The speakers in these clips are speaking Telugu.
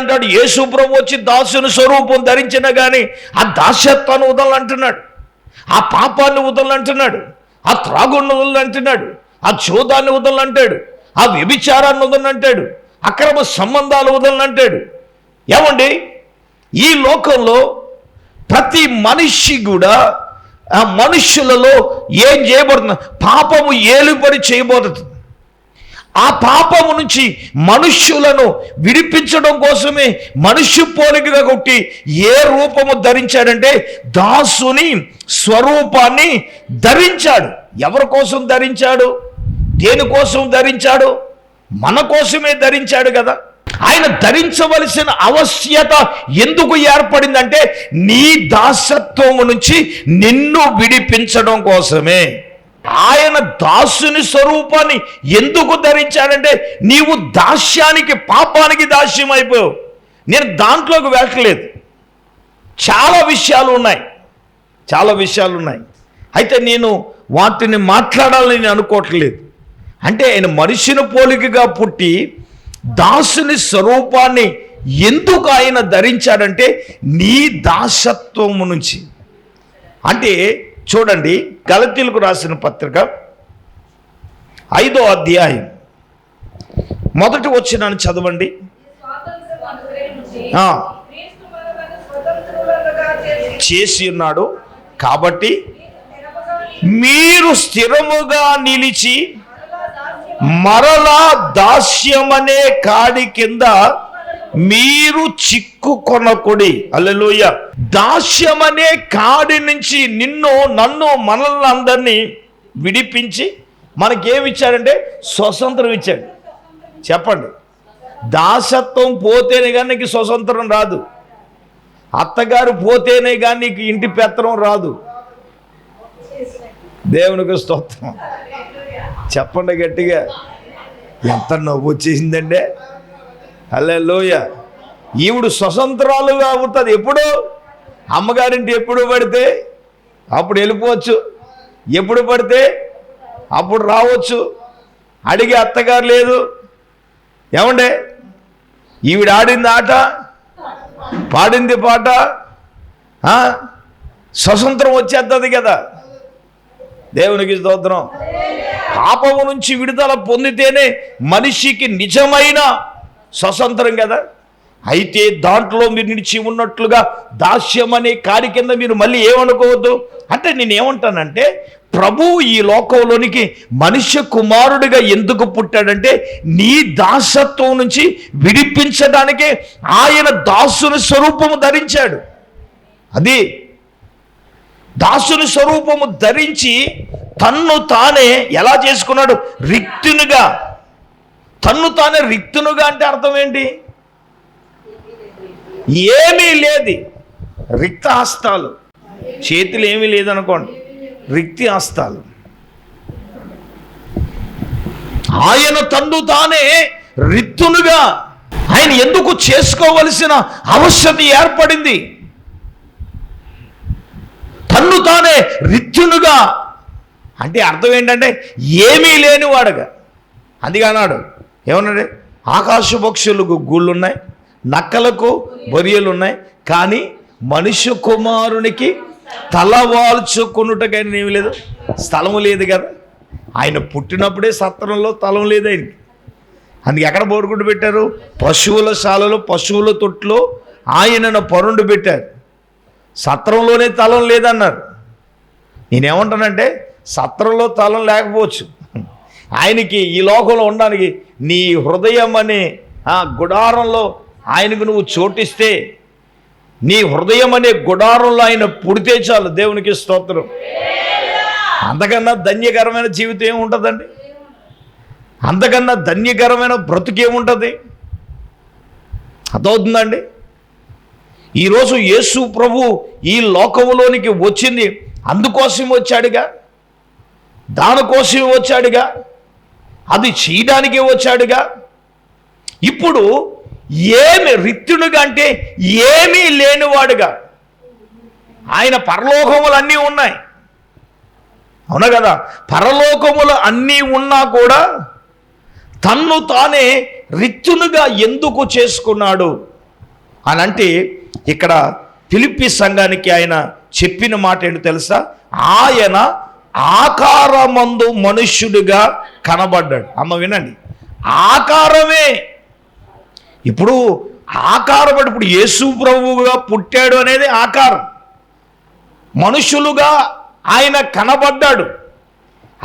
అంటాడు యేసు ప్రభు వచ్చి దాసుని స్వరూపం ధరించిన కానీ ఆ దాస్యత్వాన్ని వదలంటున్నాడు. ఆ పాపాన్ని వదలంటున్నాడు. ఆ త్రాగుణ్ణి వదలంటున్నాడు. ఆ చోదాన్ని వదలంటాడు. ఆ వ్యభిచారాన్ని వదలంటాడు. అక్రమ సంబంధాలు వదలంటాడు. ఏమండి? ఈ లోకంలో ప్రతి మనిషి కూడా ఆ మనుష్యులలో ఏం చేయబడుతుంది? పాపము ఏలుబడి చేయబోతుంది. ఆ పాపము నుంచి మనుష్యులను విడిపించడం కోసమే మనుష్య పోలికగా కొట్టి ఏ రూపము ధరించాడంటే దాసుని స్వరూపాన్ని ధరించాడు. ఎవరి కోసం ధరించాడు? దేనికోసం ధరించాడు? మన కోసమే ధరించాడు కదా. ఆయన ధరించవలసిన అవశ్యత ఎందుకు ఏర్పడిందంటే నీ దాసత్వము నుంచి నిన్ను విడిపించడం కోసమే. ఆయన దాసుని స్వరూపాన్ని ఎందుకు ధరించాడంటే నీవు దాస్యానికి పాపానికి దాస్యం అయిపోయావు నేను దాంట్లోకి వెళ్ళట్లేదు. చాలా విషయాలు ఉన్నాయి. చాలా విషయాలు ఉన్నాయి. అయితే నేను వాటిని మాట్లాడాలని నేను అనుకోవట్లేదు. అంటే ఆయన మనిషిని పోలికగా పుట్టి దాసుని స్వరూపాన్ని ఎందుకు ఆయన ధరించాడంటే నీ దాసత్వము నుంచి. అంటే చూడండి గలతీలకు రాసిన పత్రిక ఐదో అధ్యాయం. మొదటి వచ్చినాను చదవండి. చేసి ఉన్నాడు కాబట్టి మీరు స్థిరముగా నిలిచి మరలా దాస్యం మరలా దాస్యమనే కాడి కింద మీరు చిక్కుకొనకుడి అల్లెలోయ దాస్యమనే కాడి నుంచి నిన్ను నన్ను మనల్ని అందరినీ విడిపించి మనకేమి ఇచ్చాడంటే స్వతంత్రం ఇచ్చాడు. చెప్పండి. దాసత్వం పోతేనే కానీ నీకు స్వతంత్రం రాదు. అత్తగారు పోతేనే కానీ నీకు ఇంటి పెత్తనం రాదు. దేవునికి స్తోత్రం. చెప్పండి గట్టిగా. ఎంత నవ్వు వచ్చేసిందండి అల్లే లోయ ఈవిడు స్వతంత్రాలుగా అవుతుంది ఎప్పుడు? అమ్మగారింటి ఎప్పుడు పడితే అప్పుడు వెళ్ళిపోవచ్చు. ఎప్పుడు పడితే అప్పుడు రావచ్చు. అడిగే అత్తగారు లేదు. ఏమండే? ఈవిడ ఆడింది ఆట? పాడింది పాట? స్వతంత్రం వచ్చేస్తుంది కదా. దేవునికి స్తోత్రం. పాపము నుంచి విడుదల పొందితేనే మనిషికి నిజమైన స్వతంత్రం కదా? అయితే దాంట్లో మీరు నిలిచి ఉన్నట్లుగా దాస్యం అనే కారి కింద మీరు మళ్ళీ ఏమనుకోవద్దు? అంటే నేను ఏమంటానంటే ఈ లోకంలోనికి మనుష్య కుమారుడిగా ఎందుకు పుట్టాడంటే నీ దాసత్వం నుంచి విడిపించడానికే ఆయన దాసుని స్వరూపము ధరించాడు. అది దాసుని స్వరూపము ధరించి తన్ను తానే ఎలా చేసుకున్నాడు? రిక్తునిగా తన్ను తానే రిక్తునుగా అంటే అర్థం ఏంటి? ఏమీ లేదు. రిక్త హస్తాలు చేతులు ఏమీ లేదనుకోండి. రిక్తి హస్తాలు ఆయన తన్ను తానే రిక్తునుగా. ఆయన ఎందుకు చేసుకోవలసిన అవసరం ఏర్పడింది? తన్ను తానే రిత్యునుగా అంటే అర్థం ఏంటంటే ఏమీ లేనివాడుగా. అందుకన్నాడు ఏమన్నాడు? ఆకాశ పక్షులకు గూళ్ళు ఉన్నాయి నక్కలకు బొరియలు ఉన్నాయి కానీ మనుష్య కుమారునికి తలవాల్చుకున్నట్టుగా ఏమీ లేదు. స్థలము లేదు కదా. ఆయన పుట్టినప్పుడే సత్రంలో స్థలం లేదు ఆయనకి. అందుకే ఎక్కడ బోరుకుంటూ పెట్టారు? పశువుల శాలలో పశువుల తొట్లో ఆయనను పరుండు పెట్టారు. సత్రంలోనే తలం లేదన్నారు. నేనేమంటానంటే సత్రంలో తలం లేకపోవచ్చు. ఆయనకి ఈ లోకంలో ఉండడానికి నీ హృదయం అనే ఆ గుడారంలో ఆయనకు నువ్వు చోటిస్తే నీ హృదయం అనే గుడారంలో ఆయన పుడితే చాలు దేవునికి స్తోత్రం. అంతకన్నా ధన్యకరమైన జీవితం ఏముంటుందండి? అంతకన్నా ధన్యకరమైన బ్రతుకేముంటుంది అర్థమవుతుందండి? ఈరోజు యేసు ప్రభు ఈ లోకములోనికి వచ్చింది. అందుకోసం వచ్చాడుగా? దానికోసం వచ్చాడుగా? అది చేయడానికే వచ్చాడుగా. ఇప్పుడు ఏమి రిత్తుడుగా అంటే ఏమీ లేనివాడుగా. ఆయన పరలోకములు అన్నీ ఉన్నాయి. అవునా కదా? పరలోకములు అన్నీ ఉన్నా కూడా తన్ను తానే రిత్తునుగా ఎందుకు చేసుకున్నాడు? అని అంటే ఇక్కడ పిలిపి సంఘానికి ఆయన చెప్పిన మాట ఏంటో తెలుసా? ఆయన ఆకారమందు మనుష్యుడిగా కనబడ్డాడు. అమ్మ వినండి. ఆకారమే. ఇప్పుడు ఆకారం అంటే ఇప్పుడు యేసు ప్రభువుగా పుట్టాడు అనేది ఆకారం. మనుషులుగా ఆయన కనబడ్డాడు.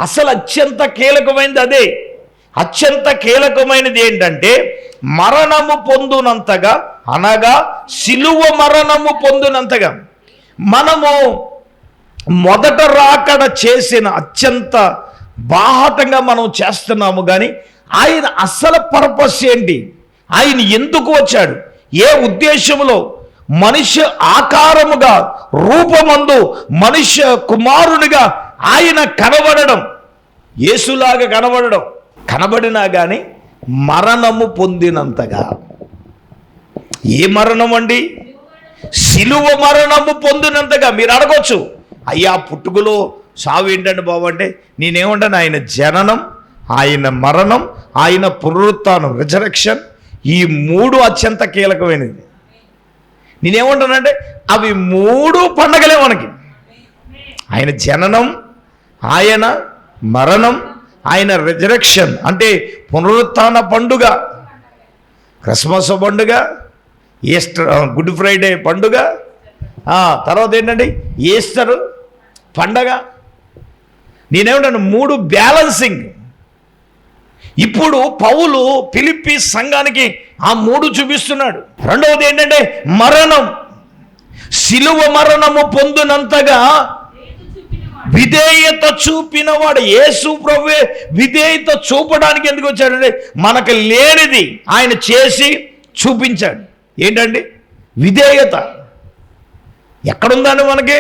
అసలు అత్యంత కీలకమైనది అదే. అత్యంత కీలకమైనది ఏంటంటే మరణము పొందునంతగా అనగా సిలువ మరణము పొందినంతగా మనము మొదట రాకడ చేసిన అత్యంత బాహటంగా మనం చేస్తున్నాము కానీ ఆయన అసలు పర్పస్ ఏంటి? ఆయన ఎందుకు వచ్చాడు? ఏ ఉద్దేశంలో? మనిషి ఆకారముగా రూపమందు మనుష్య కుమారునిగా ఆయన కనబడడం యేసులాగా కనబడడం కనబడినా కానీ మరణము పొందినంతగా. ఏ మరణం అండి? శిలువ మరణము పొందినంతగా. మీరు అడగొచ్చు. అయ్యా పుట్టుకలో చావు ఏంటండి బాబు అంటే? నేనేమంటాను ఆయన జననం ఆయన మరణం ఆయన పునరుత్నం రిజరక్షన్ ఈ మూడు అత్యంత కీలకమైనది. నేనేమంటానంటే అవి మూడు పండగలే మనకి. ఆయన జననం ఆయన మరణం ఆయన రిజరక్షన్ అంటే పునరుత్న పండుగ క్రిస్మస్ పండుగ ఈస్టర్ గుడ్ ఫ్రైడే పండుగ తర్వాత ఏంటండి? ఈస్టర్ పండగ నేనేమంటాను మూడు బ్యాలెన్సింగ్. ఇప్పుడు పౌలు ఫిలిప్పి సంఘానికి ఆ మూడు చూపిస్తున్నాడు. రెండవది ఏంటంటే మరణం. శిలువ మరణము పొందినంతగా విధేయత చూపినవాడు యేసు ప్రభువే. విధేయత చూపడానికి ఎందుకు వచ్చాడంటే మనకు లేనిది ఆయన చేసి చూపించాడు. ఏంటండి? విధేయత. ఎక్కడుందండి మనకి?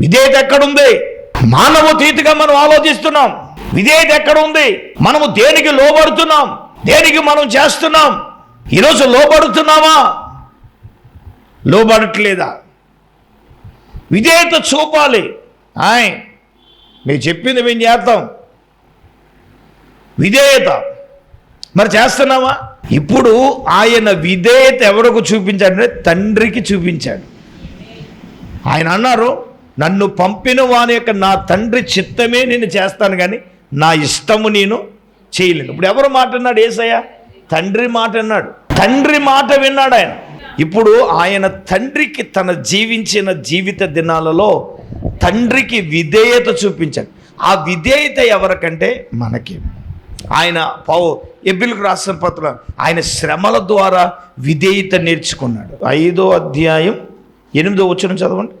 విధేయత ఎక్కడుంది? మానవతీతిగా మనం ఆలోచిస్తున్నాం. విధేయత ఎక్కడుంది? మనము దేనికి లోబడుతున్నాం? దేనికి మనం చేస్తున్నాం? ఈరోజు లోబడుతున్నామా లోబడట్లేదా? విధేయత చూపాలి. ఆయ్ మీరు చెప్పింది మేము చేస్తాం విధేయత. మరి చేస్తున్నామా ఇప్పుడు ఆయన విధేయత ఎవరికి చూపించాడంటే తండ్రికి చూపించాడు. ఆయన అన్నారు నన్ను పంపిన వాని యొక్క నా తండ్రి చిత్తమే నేను చేస్తాను కానీ నా ఇష్టము నేను చేయలేను ఇప్పుడు ఎవరు మాట అన్నాడు ఏసయ్య? తండ్రి మాట అన్నాడు. తండ్రి మాట విన్నాడు ఆయన. ఇప్పుడు ఆయన తండ్రికి తన జీవించిన జీవిత దినాలలో తండ్రికి విధేయత చూపించాడు. ఆ విధేయత ఎవరికంటే మనకి. ఆయన పౌ ఎబ్బిలకు రాసిన పత్రం ఆయన శ్రమల ద్వారా విధేయత నేర్చుకున్నాడు. ఐదో అధ్యాయం ఎనిమిదో వచ్చిన చదవండి.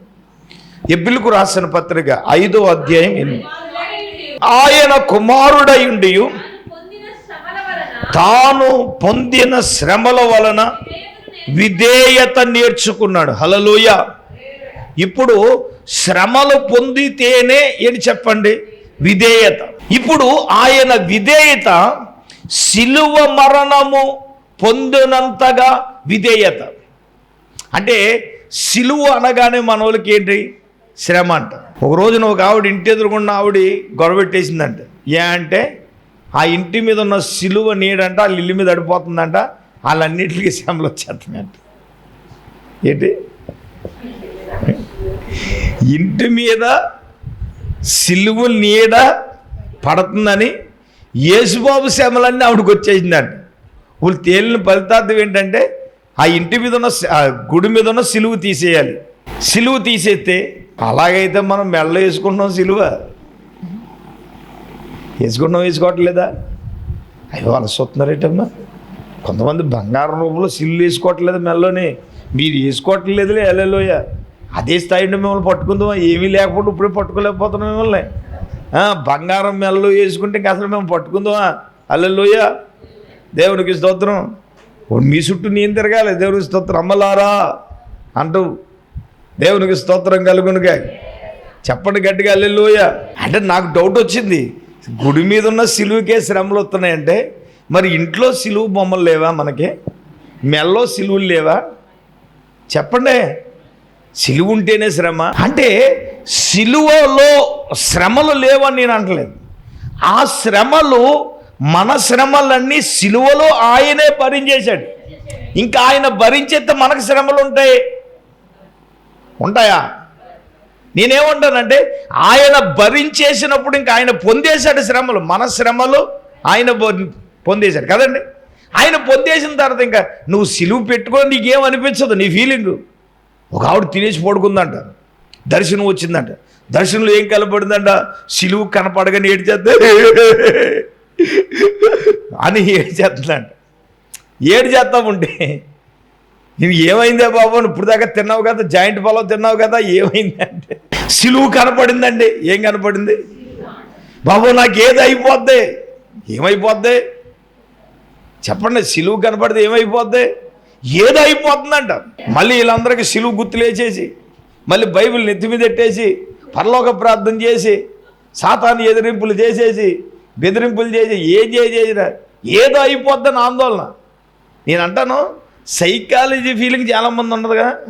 ఎబ్బిలకు రాసిన పత్రిక ఐదో అధ్యాయం ఆయన కుమారుడయుండి తాను పొందిన శ్రమల వలన విధేయత నేర్చుకున్నాడు. హలలోయ ఇప్పుడు శ్రమలు పొందితేనే ఏంటి చెప్పండి? విధేయత. ఇప్పుడు ఆయన విధేయత సిలువ మరణము పొందినంతగా విధేయత. అంటే సిలువ అనగానే మన వాళ్ళకి ఏంటి? శ్రమ అంట. ఒక రోజున ఒక ఆవిడ ఇంటి ఎదురుకున్న ఆవిడ గొడవెట్టేసిందంట ఏ అంటే ఆ ఇంటి మీద ఉన్న సిలువ నీడంట వాళ్ళ ఇల్లు మీద అడిపోతుందంట వాళ్ళన్నిటికీ శ్రమలు వచ్చేస్తున్నాయంట. ఏంటి? ఇంటి మీద సిలువ నీడ పడుతుందని యేసుబాబు శ్రమలన్నీ ఆవిడకి వచ్చేసిందంట. వాళ్ళు తేలిన ఫలితార్థం ఏంటంటే ఆ ఇంటి మీద ఉన్న గుడి మీద ఉన్న సిలువ తీసేయాలి. సిలువ తీసేస్తే అలాగైతే మనం మెల్ల వేసుకుంటున్నాం సిలువ. వేసుకుంటున్నాం వేసుకోవట్లేదా? అయ్యో అలా చూస్తున్నారేటమ్మా? కొంతమంది బంగారం రూపంలో సిల్లు వేసుకోవట్లేదు మెల్లోని మీరు వేసుకోవట్లేదులే ఎల్లెలోయ అదే స్థాయిలో మిమ్మల్ని పట్టుకుందాం ఏమీ లేకపోతే ఇప్పుడే పట్టుకోలేకపోతున్నాం మిమ్మల్ని. బంగారం మెల్లో వేసుకుంటే ఇంకా అసలు మేము పట్టుకుందామా? అల్లెలోయ. దేవునికి స్తోత్రం. మీ చుట్టూ నేను తిరగాలి దేవునికి స్తోత్రం. అమ్మలారా అంటూ దేవునికి స్తోత్రం కలుగునుగా. చెప్పండి గట్టిగా అల్లెలోయ అంటే నాకు డౌట్ వచ్చింది. గుడి మీద ఉన్న సిలువుకే శ్రమలు వస్తున్నాయంటే మరి ఇంట్లో సిలువు బొమ్మలు లేవా మనకి? మెల్లో సిలువులు లేవా? చెప్పండి. సిలువు ఉంటేనే శ్రమ. అంటే సిలువలో శ్రమలు లేవని నేను అంటలేదు. ఆ శ్రమలు మన శ్రమలన్నీ సిలువలో ఆయనే భరించేశాడు. ఇంకా ఆయన భరించేస్తే మనకు శ్రమలు ఉంటాయి. ఉంటాయా? నేనేమంటానంటే ఆయన భరించేసినప్పుడు ఇంకా ఆయన పొందేశాడు శ్రమలు. మన శ్రమలు ఆయన పొందేశాడు కదండి? ఆయన పొందేసిన తర్వాత ఇంకా నువ్వు సిలువు పెట్టుకొని నీకేం అనిపించదు నీ ఫీలింగ్? ఒక ఆవిడ తినేసి పడుకుందంట. దర్శనం వచ్చిందంట. దర్శనంలో ఏం కనపడిందంట? సిలువు కనపడగానే ఏడు అని ఏడు చేస్తుందంట ఏడు చేస్తా ఉంటే నువ్వు ఏమైందే బాబు? ఇప్పుడు దాకా తిన్నావు కదా జాయింట్ పొలం తిన్నావు కదా ఏమైంది అంటే? సిలువు కనపడిందండి. ఏం కనపడింది? బాబు నాకు ఏది అయిపోద్ది? ఏమైపోద్ది? చెప్పండి సిలువు కనపడితే ఏమైపోద్ది? ఏదో అయిపోతుందంట? మళ్ళీ వీళ్ళందరికీ సిలువు గుర్తులేసేసి మళ్ళీ బైబిల్ నెత్తి మీద పెట్టేసి పరలోక ప్రార్థన చేసి సాతాన్ని ఎదిరింపులు చేసేసి బెదిరింపులు చేసి ఏం చేసేసిన ఏదో అయిపోద్దని ఆందోళన. నేను అంటాను సైకాలజీ ఫీలింగ్ చాలామంది ఉండదుగా.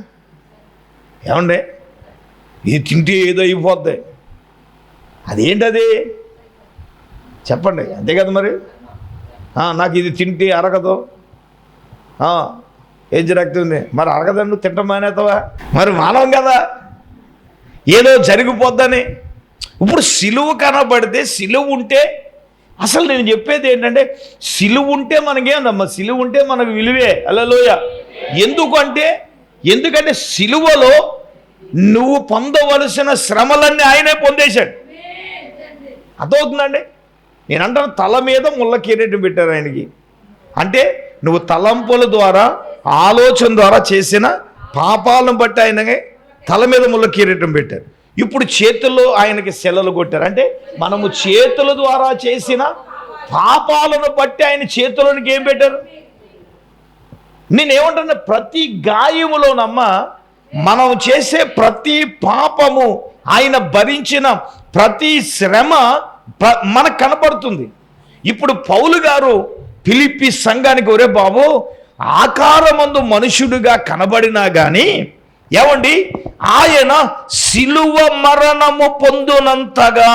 ఏమండి? ఇది తింటే ఏదో అయిపోద్ది. అదేంటది? చెప్పండి అంతే కదా మరి? నాకు ఇది తింటే అరగదు. ఏం జరుగుతుంది? మరి అరగదండి తింటం మానేతావా? మరి మానవం కదా. ఏదో జరిగిపోద్దని. ఇప్పుడు సిలువు కనబడితే సిలువు ఉంటే అసలు నేను చెప్పేది ఏంటంటే సిలువు ఉంటే మనకేందమ్మా సిలువు ఉంటే మనకు విలువే. అలలోయ ఎందుకంటే ఎందుకంటే సిలువలో నువ్వు పొందవలసిన శ్రమలన్నీ ఆయనే పొందేశాడు. అర్థమవుతుందండి? నేను అంటాను తల మీద ముళ్ళ కిరీటం పెట్టారు ఆయనకి. అంటే నువ్వు తలంపుల ద్వారా ఆలోచన ద్వారా చేసిన పాపాలను బట్టి ఆయనకి తల మీద ముళ్ళ కిరీటం పెట్టారు. ఇప్పుడు చేతుల్లో ఆయనకి సెలలు కొట్టారు. అంటే మనము చేతుల ద్వారా చేసిన పాపాలను బట్టి ఆయన చేతులకి ఏం పెట్టారు? నేనేమంటున్నా ప్రతి గాయములోనమ్మ మనం చేసే ప్రతి పాపము ఆయన భరించిన ప్రతి శ్రమ ప్ర- మనకు కనపడుతుంది. ఇప్పుడు పౌలు గారు పిలిపి సంఘానికి ఒరే బాబు ఆకారమందు మనుషుడుగా కనబడినా కానీ ఏమండి? ఆయన సిలువ మరణము పొందునంతగా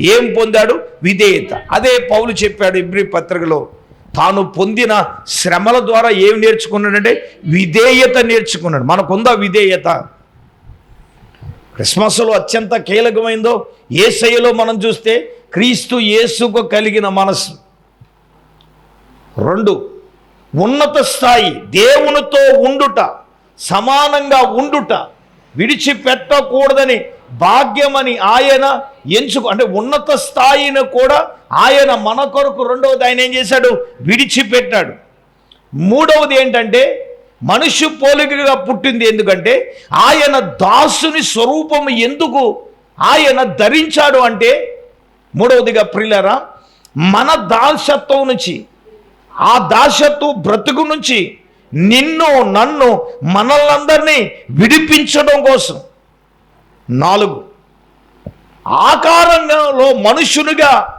ఏం పొందాడు? విధేయత. అదే పౌలు చెప్పాడు ఇబ్రి పత్రికలో తాను పొందిన శ్రమల ద్వారా ఏం నేర్చుకున్నాడంటే విధేయత నేర్చుకున్నాడు. మనకుందా విధేయత? క్రిస్మస్లో అత్యంత కీలకమైందో ఏసయ్యలో మనం చూస్తే క్రీస్తు యేసుకు కలిగిన మనసు రెండు ఉన్నత స్థాయి దేవునితో ఉండుట. సమానంగా ఉండుట విడిచిపెట్టకూడదని భాగ్యమని ఆయన ఎంచుకు అంటే ఉన్నత స్థాయిని కూడా ఆయన మన కొరకు రెండవది ఆయన ఏం చేశాడు? విడిచిపెట్టాడు. మూడవది ఏంటంటే మనుష్య పోలికగా పుట్టింది ఎందుకంటే ఆయన దాసుని స్వరూపం ఎందుకు ఆయన ధరించాడు అంటే మూడవదిగా ప్రిలరా మన దాసత్వం నుంచి ఆ దాసత్వ బ్రతుకు నుంచి నిన్ను నన్ను మనల్నందరినీ విడిపించడం కోసం. నాలుగు. ఆకారంలో మనుషులుగా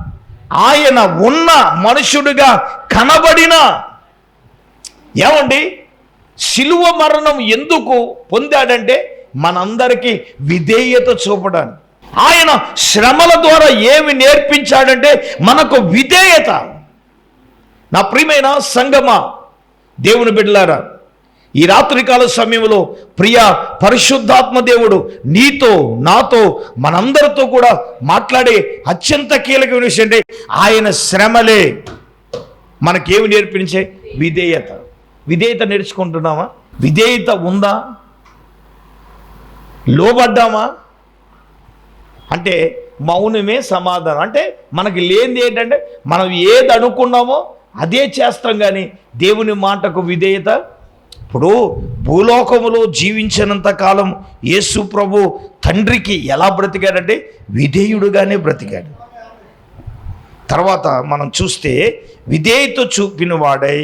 ఆయన ఉన్న మనుషుడిగా కనబడిన ఏమండి? శిలువ మరణం ఎందుకు పొందాడంటే మనందరికీ విధేయత చూపడానికి. ఆయన శ్రమల ద్వారా ఏమి నేర్పించాడంటే మనకు విధేయత. నా ప్రియమైన సంగమా దేవుని బిడ్డలారా ఈ రాత్రికాల సమయంలో ప్రియ పరిశుద్ధాత్మ దేవుడు నీతో నాతో మనందరితో కూడా మాట్లాడే అత్యంత కీలకమైన విషయం అంటే ఆయన శ్రమలే. మనకేమి నేర్పించే? విధేయత. విధేయత నేర్చుకుంటున్నామా? విధేయత ఉందా? లోబడ్డామా? అంటే మౌనమే సమాధానం. అంటే మనకి లేనిది ఏంటంటే మనం ఏది అనుకున్నామో అదే చేస్తాం కానీ దేవుని మాటకు విధేయత? ఇప్పుడు భూలోకములో జీవించినంత కాలం యేసు ప్రభు తండ్రికి ఎలా బ్రతికాడంటే విధేయుడుగానే బ్రతికాడు. తర్వాత మనం చూస్తే విధేయత చూపిన వాడై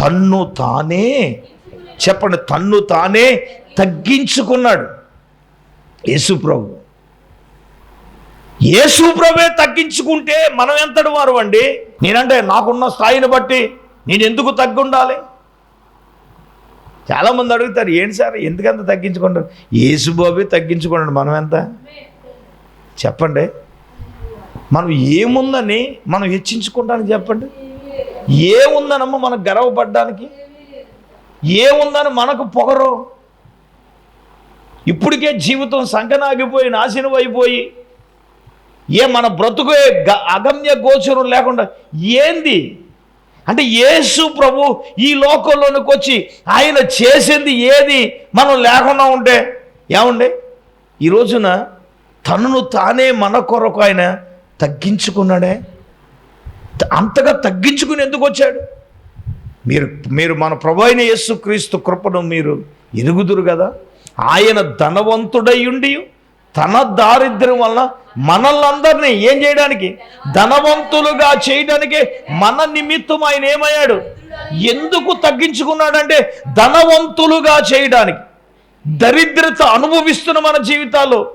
తన్ను తానే చెప్పండి తన్ను తానే తగ్గించుకున్నాడు యేసు ప్రభు. యేసు ప్రభే తగ్గించుకుంటే మనం ఎంతటి వారు అండి? నేనంటే నాకున్న స్థాయిని బట్టి నేను ఎందుకు తగ్గుండాలి? చాలామంది అడుగుతారు ఏంటి సార్? ఎందుకంత తగ్గించుకుంటారు? ఏసుబాబే తగ్గించుకున్నాడు మనం ఎంత? చెప్పండి. మనం ఏముందని మనం హెచ్చించుకుంటానికి చెప్పండి. ఏముందనమ్మా మనకు గర్వపడడానికి? ఏముందని మనకు పొగరు? ఇప్పటికే జీవితం సంకనాగిపోయి నాశనం అయిపోయి ఏ మన బ్రతుకే గ- అగమ్య గోచరం లేకుండా ఏంది? అంటే యేసు ప్రభు ఈ లోకంలోనికి వచ్చి ఆయన చేసింది ఏది మనం లేకుండా ఉంటే? ఏమండి? ఈ రోజున తనను తానే మన కొరకు ఆయన తగ్గించుకున్నాడే. అంతగా తగ్గించుకుని ఎందుకు వచ్చాడు? మీరు మీరు మన ప్రభు అయిన యేసు క్రీస్తు కృపను మీరు ఎరుగుదురు కదా? ఆయన ధనవంతుడయ్యుండి తన దారిద్ర్యం వలన మనల్నందరినీ ఏం చేయడానికి? ధనవంతులుగా చేయడానికి మన నిమిత్తం ఆయన ఏమయ్యాడు? ఎందుకు తగ్గించుకున్నాడంటే ధనవంతులుగా చేయడానికి. దరిద్రత అనుభవిస్తున్న మన జీవితాల్లో.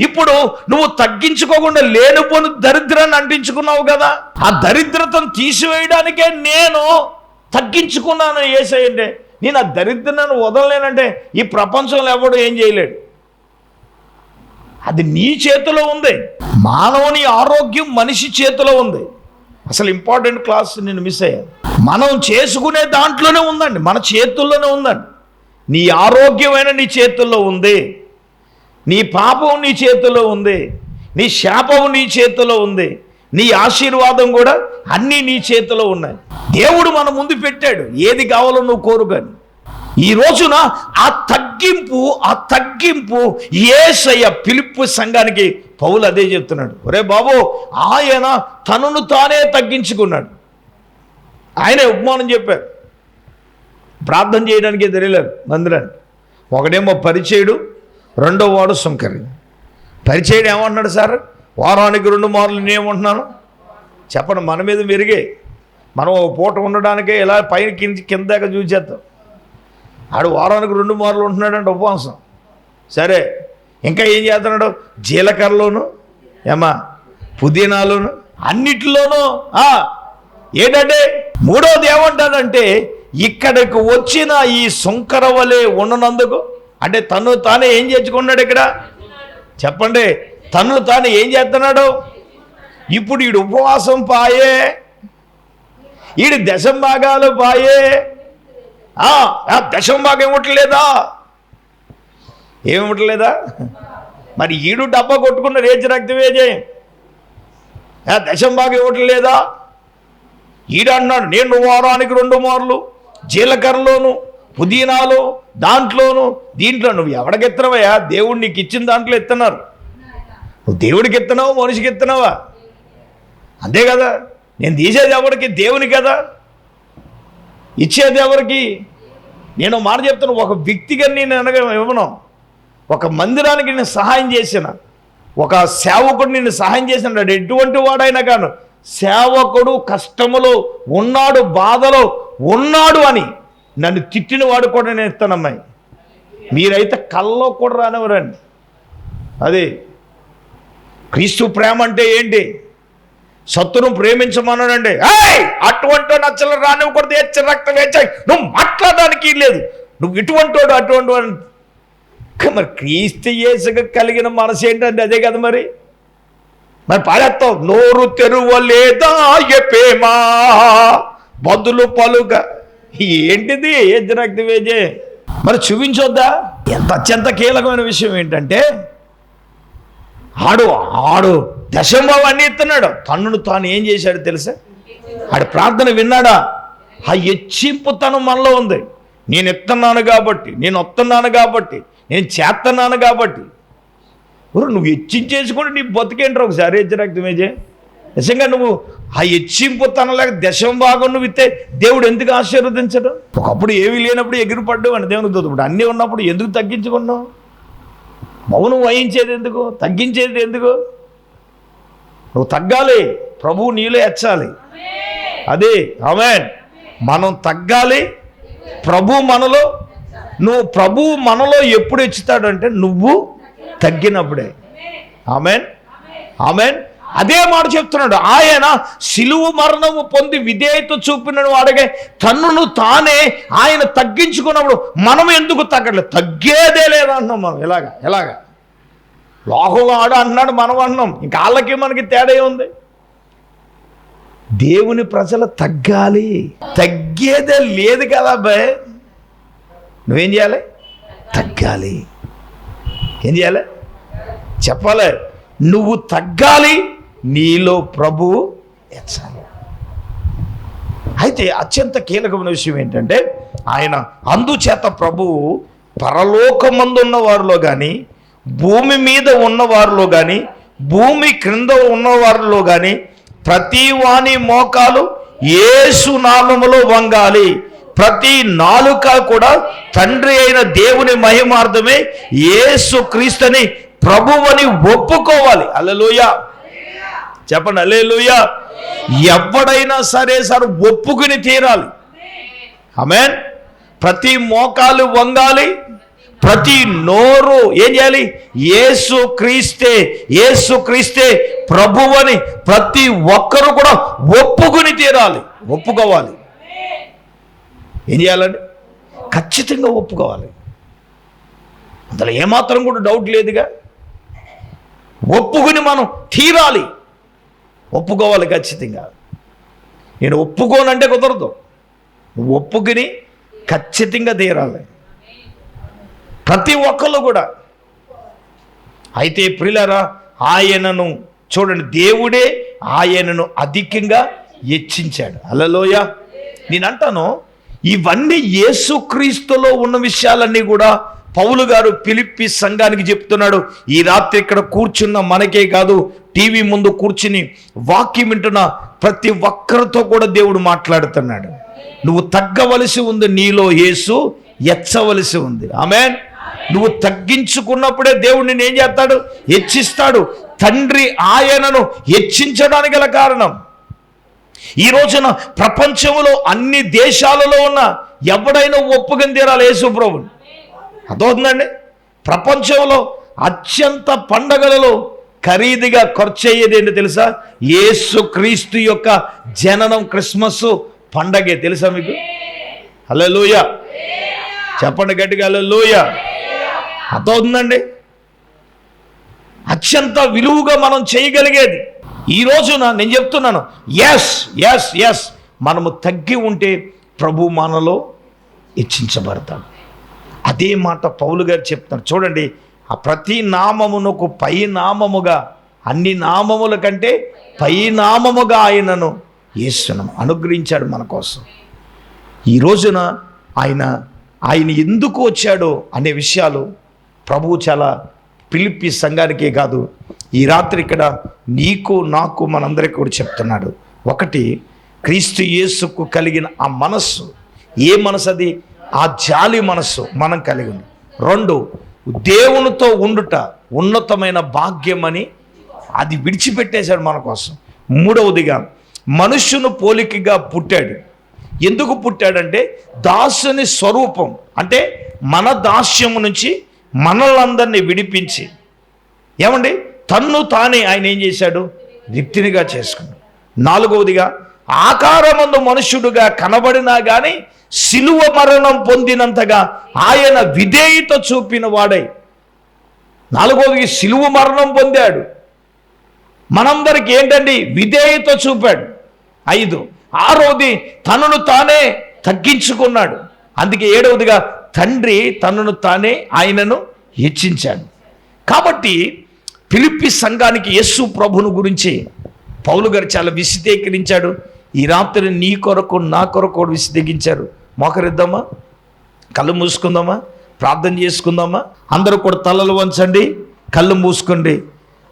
ఇప్పుడు నువ్వు తగ్గించుకోకుండా లేనిపోని దరిద్రాన్ని అంటించుకున్నావు కదా? ఆ దరిద్రతను తీసివేయడానికే నేను తగ్గించుకున్నాను ఏసయ్యంటే నేను ఆ దరిద్రాన్ని వదలలేనంటే ఈ ప్రపంచంలో ఎవడు ఏం చేయలేడు. అది నీ చేతిలో ఉంది. మానవుని ఆరోగ్యం మనిషి చేతిలో ఉంది. అసలు ఇంపార్టెంట్ క్లాస్ నేను మిస్ అయ్యాను మనం చేసుకునే దాంట్లోనే ఉందండి మన చేతుల్లోనే ఉందండి. నీ ఆరోగ్యమైన నీ చేతుల్లో ఉంది. నీ పాపం నీ చేతిలో ఉంది. నీ శాపం నీ చేతిలో ఉంది. నీ ఆశీర్వాదం కూడా అన్నీ నీ చేతిలో ఉన్నాయి. దేవుడు మన ముందు పెట్టాడు ఏది కావాలో నువ్వు కోరుకని ఈ రోజున ఆ తగ్గింపు ఆ తగ్గింపు ఏసయ్య పిలుపు సంఘానికి పౌలు అదే చెప్తున్నాడు. ఒరే బాబు ఆయన తనను తానే తగ్గించుకున్నాడు. ఆయనే ఉపమానం చెప్పారు. ప్రార్థన చేయడానికి తెలియలేదు మందిరాన్ని ఒకడేమో పరిచయుడు రెండో వాడు సుంకరి. పరిచయుడు ఏమంటున్నాడు సార్? వారానికి రెండు మార్లు నేనేమంటున్నాను? చెప్పండి మన మీద మెరిగే. మనం ఓ పూట ఉండడానికే ఇలా పైన కింద కింద దాకా చూసేద్దాం. ఆడు వారానికి రెండు మార్లు ఉంటున్నాడంటే ఉపవాసం. సరే ఇంకా ఏం చేస్తున్నాడు? జీలకర్రలోను ఏమా పుదీనాలోను అన్నిటిలోనూ ఏంటంటే మూడోది ఏమంటాడంటే ఇక్కడికి వచ్చిన ఈ సుంకర వలె ఉండనందుకు అంటే తను తానే ఏం చేసుకున్నాడు ఇక్కడ? చెప్పండి తను తాను ఏం చేస్తున్నాడు? ఇప్పుడు ఈడు ఉపవాసం పాయే ఈడు దశం భాగాలు పాయే దశం భాగం ఇవ్వట్లేదా ఏమివ్వట్లేదా మరి ఈడు డబ్బా కొట్టుకున్న రేచి రక్తవేజే ఆ దశం భాగం ఇవ్వట్లేదా ఈడు అన్నాడు నేను వారానికి రెండు మార్లు జీలకర్రలోను పుదీనాలో దాంట్లోను దీంట్లో నువ్వు ఎవడికి ఎత్తనవయ్యా దేవుడు నీకు ఇచ్చిన దాంట్లో ఎత్తున్నారు. నువ్వు దేవుడికి ఎత్తనావు మనిషికి ఎత్తనావా? అంతే కదా. నేను తీసేది ఎవరికి దేవుని కదా. ఇచ్చేది ఎవరికి? నేను మాట చెప్తాను ఒక వ్యక్తిగా నేను అనగా ఇవ్వను. ఒక మందిరానికి నేను సహాయం చేసిన ఒక సేవకుడు నేను సహాయం చేసిన ఎటువంటి వాడైనా కాను సేవకుడు కష్టములో ఉన్నాడు బాధలో ఉన్నాడు అని నన్ను తిట్టిన వాడు కూడా నేను ఇస్తానమ్మాయి మీరైతే కల్లో కూడా రానివ్వరండి. అది క్రీస్తు ప్రేమ అంటే ఏంటి? సత్తును ప్రేమించమన్నాడండి. ఏయ్! అటువంటి నచ్చలు రానివ్వకూడదు. ఎచ్చ రక్తం వేచాయి నువ్వు మాట్లాడడానికి లేదు. నువ్వు ఇటువంటి వాడు అటువంటి వాడు. మరి క్రీస్తు యేసుకు కలిగిన మనసు ఏంటండి? అదే కదా మరి. మరి పాడేస్తావు నోరు తెరువలేదా ఎపేమా బదులు పలుక. ఏంటిది? హెచ్చ రక్తం మరి చూపించొద్దా? ఎంత అత్యంత కీలకమైన విషయం ఏంటంటే ఆడు ఆడు దశంబాబు అన్ని ఇస్తున్నాడు. తన్నును తాను ఏం చేశాడు తెలుసా? ఆడు ప్రార్థన విన్నాడా? ఆ హెచ్చింపు తను మనలో ఉంది. నేను ఎత్తున్నాను కాబట్టి నేను వస్తున్నాను కాబట్టి నేను చేస్తున్నాను కాబట్టి. ఊరు నువ్వు హెచ్చించేసుకుంటే నీ బతికేంటారు ఒకసారి? హెచ్చరక్తమేజే నిజంగా నువ్వు ఆ హెచ్చింపు తనలేక దశం భాగం నువ్వు ఇస్తే దేవుడు ఎందుకు ఆశీర్వదించడం? ఒకప్పుడు ఏమీ లేనప్పుడు ఎగిరిపడ్డావు అని దేవుని దొరుకుతాడు అన్నీ ఉన్నప్పుడు ఎందుకు తగ్గించుకున్నావు? మౌనం వహించేది ఎందుకు? తగ్గించేది ఎందుకు? నువ్వు తగ్గాలి. ప్రభువు నీలో ఎచ్చాలి. అదే ఆమెన్. మనం తగ్గాలి. ప్రభు మనలో నువ్వు ప్రభు మనలో ఎప్పుడు ఎచ్చుతాడంటే నువ్వు తగ్గినప్పుడే. ఆమెన్. ఆమెన్. అదే మాట చెప్తున్నాడు. ఆయన సిలువు మరణము పొంది విధేయత చూపిన వాడగే తన్నును తానే ఆయన తగ్గించుకున్నప్పుడు మనం ఎందుకు తగ్గట్లేదు తగ్గేదే లేదంటున్నాం మనం. ఎలాగా? ఎలాగా? లోకంలో అన్నాడు మనం అన్నాం. ఇంకా వాళ్ళకి మనకి తేడా ఉంది దేవుని ప్రజలు తగ్గాలి. తగ్గేదే లేదు కదా అబ్బాయి. నువ్వేం చేయాలి? తగ్గాలి. ఏం చేయాలి? చెప్పాలి. నువ్వు తగ్గాలి. నీలో ప్రభు ఎచ్చాలి అయితే అత్యంత కీలకమైన విషయం ఏంటంటే ఆయన అందుచేత ప్రభువు పరలోకమందున్న వారిలో కానీ భూమి మీద ఉన్నవారిలో కానీ భూమి క్రింద ఉన్నవారిలో కానీ ప్రతి వాణి మోకాలు ఏసు నామములో వంగాలి. ప్రతి నాలుక కూడా తండ్రి అయిన దేవుని మహిమార్థమే ఏసు క్రీస్తుని ప్రభువని ఒప్పుకోవాలి. అల్లలోయ చెప్పండి అలే లూయా ఎవడైనా సరే సార్ ఒప్పుకుని తీరాలి. ఆమెన్. ప్రతి మోకాలు వంగాలి ప్రతి నోరు ఏం చేయాలి? ఏసు క్రీస్తే ఏసు క్రీస్తే ప్రభువని ప్రతి ఒక్కరు కూడా ఒప్పుకుని తీరాలి ఒప్పుకోవాలి. ఏం చేయాలండి? ఖచ్చితంగా ఒప్పుకోవాలి. అందులో ఏమాత్రం కూడా డౌట్ లేదుగా. ఒప్పుకుని మనం తీరాలి. ఒప్పుకోవాలి ఖచ్చితంగా. నేను ఒప్పుకోనంటే కుదరదు. నువ్వు ఒప్పుకుని ఖచ్చితంగా తీరాలి. ప్రతి ఒక్కళ్ళు కూడా. అయితే ప్రిలరా ఆయనను చూడండి దేవుడే ఆయనను అధికంగా హెచ్చించాడు. అలలోయ నేను అంటాను ఇవన్నీ యేసుక్రీస్తులో ఉన్న విషయాలన్నీ కూడా పౌలు గారు పిలిపి సంఘానికి చెప్తున్నాడు. ఈ రాత్రి ఇక్కడ కూర్చున్న మనకే కాదు టీవీ ముందు కూర్చుని వాక్యం వింటున్న ప్రతి ఒక్కరితో కూడా దేవుడు మాట్లాడుతున్నాడు. నువ్వు తగ్గవలసి ఉంది నీలో యేసు ఎచ్చవలసి ఉంది. ఆమెన్. నువ్వు తగ్గించుకున్నప్పుడే దేవుడు నేను ఏం చేస్తాడు? హెచ్చిస్తాడు. తండ్రి ఆయనను హెచ్చించడానికి గల కారణం. ఈ రోజున ప్రపంచంలో అన్ని దేశాలలో ఉన్న ఎవడైనా ఒప్పుకొని తీరాలి యేసు అర్థమవుతుందండి? ప్రపంచంలో అత్యంత పండగలలో ఖరీదుగా ఖర్చు అయ్యేది ఏంటి తెలుసా? యేసు క్రీస్తు యొక్క జననం క్రిస్మస్ పండగే. తెలుసా మీకు? హలో లూయ చెప్పండి గట్టిగా హలో లూయ అర్థవుతుందండి అత్యంత విలువగా మనం చేయగలిగేది. ఈ రోజున నేను చెప్తున్నాను. ఎస్ ఎస్ ఎస్ మనము తగ్గి ఉంటే ప్రభు మనలో హెచ్చించబడతాం అదే మాట పౌలు గారు చెప్తున్నారు. చూడండి ఆ ప్రతి నామమునకు పై నామముగా అన్ని నామముల కంటే పై నామముగా ఆయనను యేసునం అనుగ్రహించాడు మన కోసం. ఈ రోజున ఆయన ఆయన ఎందుకు వచ్చాడో అనే విషయాలు ప్రభువు చాలా పిలిపి సంఘానికే కాదు ఈ రాత్రి ఇక్కడ నీకు నాకు మనందరికీ కూడా చెప్తున్నాడు. ఒకటి క్రీస్తు యేసుకు కలిగిన ఆ మనస్సు ఏ మనసు అది ఆ జాలి మనస్సు మనం కలిగి రెండు దేవునితో ఉండుట ఉన్నతమైన భాగ్యం అని అది విడిచిపెట్టేశాడు మన కోసం. మూడవదిగా మనుష్యును పోలికగా పుట్టాడు. ఎందుకు పుట్టాడంటే దాసుని స్వరూపం అంటే మన దాస్యము నుంచి మనలందరినీ విడిపించి. ఏమండి? తన్ను తానే ఆయన ఏం చేశాడు? రిక్తినిగా చేసుకున్నాడు. నాలుగవదిగా ఆకారమందు మనుష్యుడుగా కనబడినా కానీ సిలువ మరణం పొందినంతగా ఆయన విధేయత చూపిన వాడై. నాలుగోది సిలువ మరణం పొందాడు. మనందరికి ఏంటండి? విధేయత చూపాడు. ఐదు. ఆరోది తనను తానే తగ్గించుకున్నాడు. అందుకే ఏడవదిగా తండ్రి తనను తానే ఆయనను హెచ్చించాడు. కాబట్టి పిలిపి సంఘానికి యస్సు ప్రభును గురించి పౌలు గారు చాలా విశదీకరించాడు. ఈ రాత్రి నీ కొరకు నా కొరకు కూడా మోకరిద్దామా? కళ్ళు మూసుకుందామా? ప్రార్థన చేసుకుందామా? అందరూ కూడా తలలు వంచండి కళ్ళు మూసుకోండి.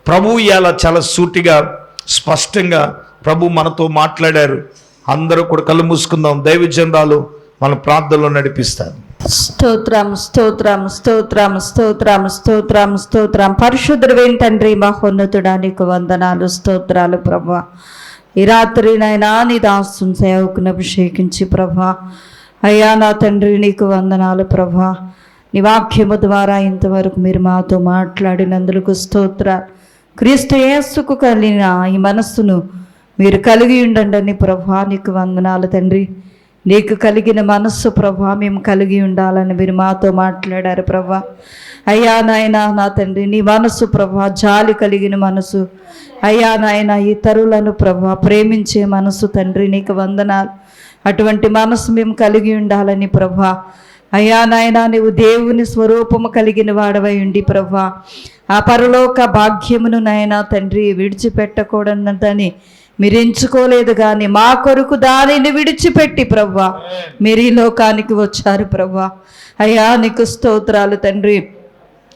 ప్రభు ఇలా చాలా సూటిగా స్పష్టంగా ప్రభు మనతో మాట్లాడారు. అందరూ కూడా కళ్ళు మూసుకుందాం. దైవజనరాలు మన ప్రార్థనలో నడిపిస్తారు. స్తోత్రం స్తోత్రం స్తోత్రం స్తోత్రం స్తోత్రం స్తోత్రం. పరిశుద్ధుడు తండ్రి మహోన్నతుడానికి వందనాలు స్తోత్రాలు ప్రభు. ఈ రాత్రి నైనా నీ దాసుని సేవకుని అభిషేకించి ప్రభా. అయ్యా నా తండ్రి నీకు వందనాలు ప్రభా. నీ వాక్యము ద్వారా ఇంతవరకు మీరు మాతో మాట్లాడినందుకు స్తోత్ర క్రీస్తు యేసుకు కలిగిన ఈ మనస్సును మీరు కలిగి ఉండండి ప్రభా నీకు వందనాలు తండ్రి. నీకు కలిగిన మనస్సు ప్రభా మేము కలిగి ఉండాలని మీరు మాతో మాట్లాడారు ప్రభా. అయ్యా నాయన నా తండ్రి నీ మనస్సు ప్రభా జాలి కలిగిన మనసు అయ్యా నాయన ఇతరులను ప్రభా ప్రేమించే మనసు తండ్రి నీకు వందనాలు. అటువంటి మనసు మేము కలిగి ఉండాలని ప్రభా. అయ్యా నాయన నీవు దేవుని స్వరూపము కలిగిన వాడవై ఉండి ప్రభా. ఆ పరలోక భాగ్యమును నాయన తండ్రి విడిచిపెట్టకూడదని మీరు ఎంచుకోలేదు కానీ మా కొరకు దానిని విడిచిపెట్టి ప్రవ్వా. మీరు ఈ లోకానికి వచ్చారు ప్రవ్వా. అయ్యా నీకు స్తోత్రాలు తండ్రి.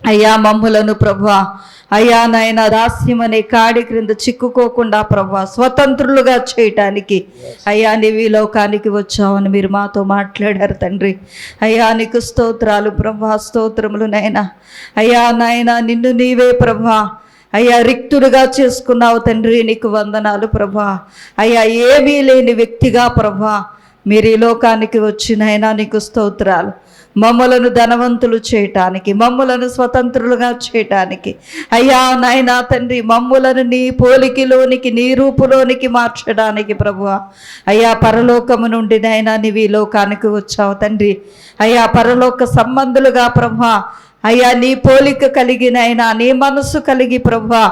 అయ్యా మమ్ములను ప్రభా అయ్యా నాయన దాస్యం అనే కాడి క్రింద చిక్కుకోకుండా ప్రభా స్వతంత్రులుగా చేయటానికి. అయ్యా నీవు లోకానికి వచ్చావని మీరు మాతో మాట్లాడారు తండ్రి. అయ్యా నీకు స్తోత్రాలు ప్రభా స్తోత్రములు నాయన. అయ్యా నాయన నిన్ను నీవే ప్రభా అయ్యా రిక్తులుగా చేసుకున్నావు తండ్రి నీకు వందనాలు ప్రభా. అయ్యా ఏమీ లేని వ్యక్తిగా ప్రభా మీరు ఈ లోకానికి వచ్చినైనా నీకు స్తోత్రాలు. మమ్మలను ధనవంతులు చేయటానికి మమ్ములను స్వతంత్రులుగా చేయటానికి. అయ్యా నాయనా తండ్రి మమ్ములను నీ పోలికిలోనికి నీ రూపులోనికి మార్చడానికి ప్రభు. అయ్యా పరలోకము నుండి నైనా నీవి లోకానికి వచ్చావు తండ్రి. అయ్యా పరలోక సంబంధులుగా ప్రభు అయ్యా నీ పోలిక కలిగినైనా నీ మనస్సు కలిగి ప్రభా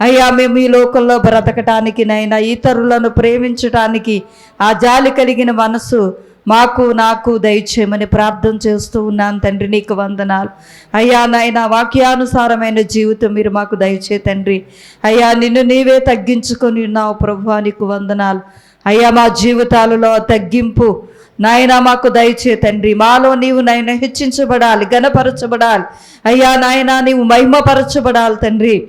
అయ్యా మేము ఈ లోకంలో బ్రతకటానికి నైనా ఇతరులను ప్రేమించటానికి ఆ జాలి కలిగిన మనసు మాకు నాకు దయచేయమని ప్రార్థన చేస్తూ ఉన్నాను తండ్రి నీకు వందనాలు. అయ్యా నాయన వాక్యానుసారమైన జీవితం మీరు మాకు దయచే తండ్రి. అయ్యా నిన్ను నీవే తగ్గించుకొని ఉన్నావు ప్రభు నీకు వందనాలు. అయ్యా మా జీవితాలలో తగ్గింపు నాయన మాకు దయచే తండ్రి. మాలో నీవు నాయన హెచ్చించబడాలి ఘనపరచబడాలి. అయ్యా నాయన నీవు మహిమపరచబడాలి తండ్రి.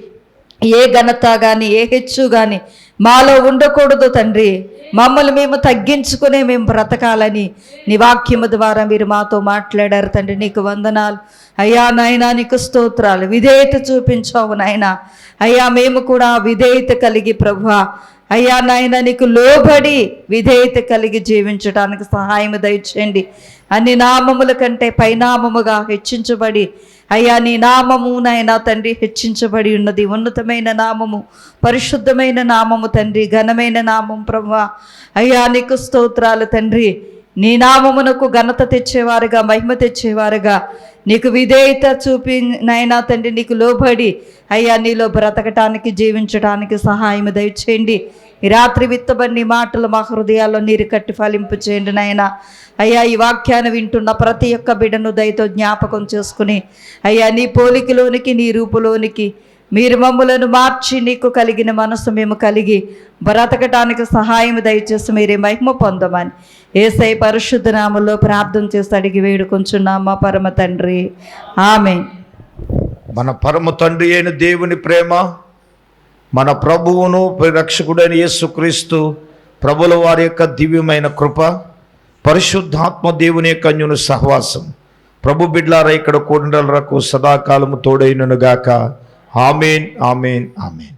ఏ ఘనత కానీ ఏ హెచ్చు కానీ మాలో ఉండకూడదు తండ్రి. మమ్మల్ని మేము తగ్గించుకునే మేము బ్రతకాలని నీ వాక్యము ద్వారా మీరు మాతో మాట్లాడారు తండ్రి. నీకు వందనాలు. అయ్యా నాయనా నీకు స్తోత్రాలు. విధేయత చూపించావు నాయన. అయ్యా మేము కూడా విధేయత కలిగి ప్రభు అయ్యా నాయన నీకు లోబడి విధేయత కలిగి జీవించడానికి సహాయం దయచేయండి. అన్ని నామముల కంటే పైనామముగా హెచ్చించబడి అయ్యా నీ నామము నాయనా తండ్రి హెచ్చించబడి ఉన్నది. ఉన్నతమైన నామము పరిశుద్ధమైన నామము తండ్రి ఘనమైన నామం ప్రభా. అయ్యా నీకు స్తోత్రాలు తండ్రి. నీ నామమునకు ఘనత తెచ్చేవారుగా మహిమ తెచ్చేవారుగా. నీకు విధేయత చూపి నాయనా తండ్రి నీకు లోబడి అయ్యా నీలో బ్రతకటానికి జీవించడానికి సహాయం దయచేయండి. ఈ రాత్రి విత్తబడిన మాటలు మా హృదయాల్లో నీరు కట్టి ఫలింపు చేయండి నాయన. అయ్యా ఈ వాక్యాన్ని వింటున్న ప్రతి ఒక్క బిడ్డను దయతో జ్ఞాపకం చేసుకుని అయ్యా నీ పోలికలోనికి నీ రూపులోనికి మీరు మమ్ములను మార్చి నీకు కలిగిన మనసు మేము కలిగి బ్రతకటానికి సహాయం దయచేసి మీరే మహిమ పొందమని. ఏసై పరిశుద్ధ నామంలో ప్రార్థన చేసి అడిగి వేడుకొంచున్నామా పరమ తండ్రి. ఆమె మన పరమ తండ్రి అయిన దేవుని ప్రేమ మన ప్రభువును రక్షకుడైన యేసుక్రీస్తు ప్రభుల వారి యొక్క దివ్యమైన కృప పరిశుద్ధాత్మ దేవుని యొక్క అన్యుని సహవాసం. ప్రభు బిడ్లారా ఇక్కడ కూడలకు సదాకాలము తోడైననుగాక ఆమెన్ ఆమెన్ ఆమెన్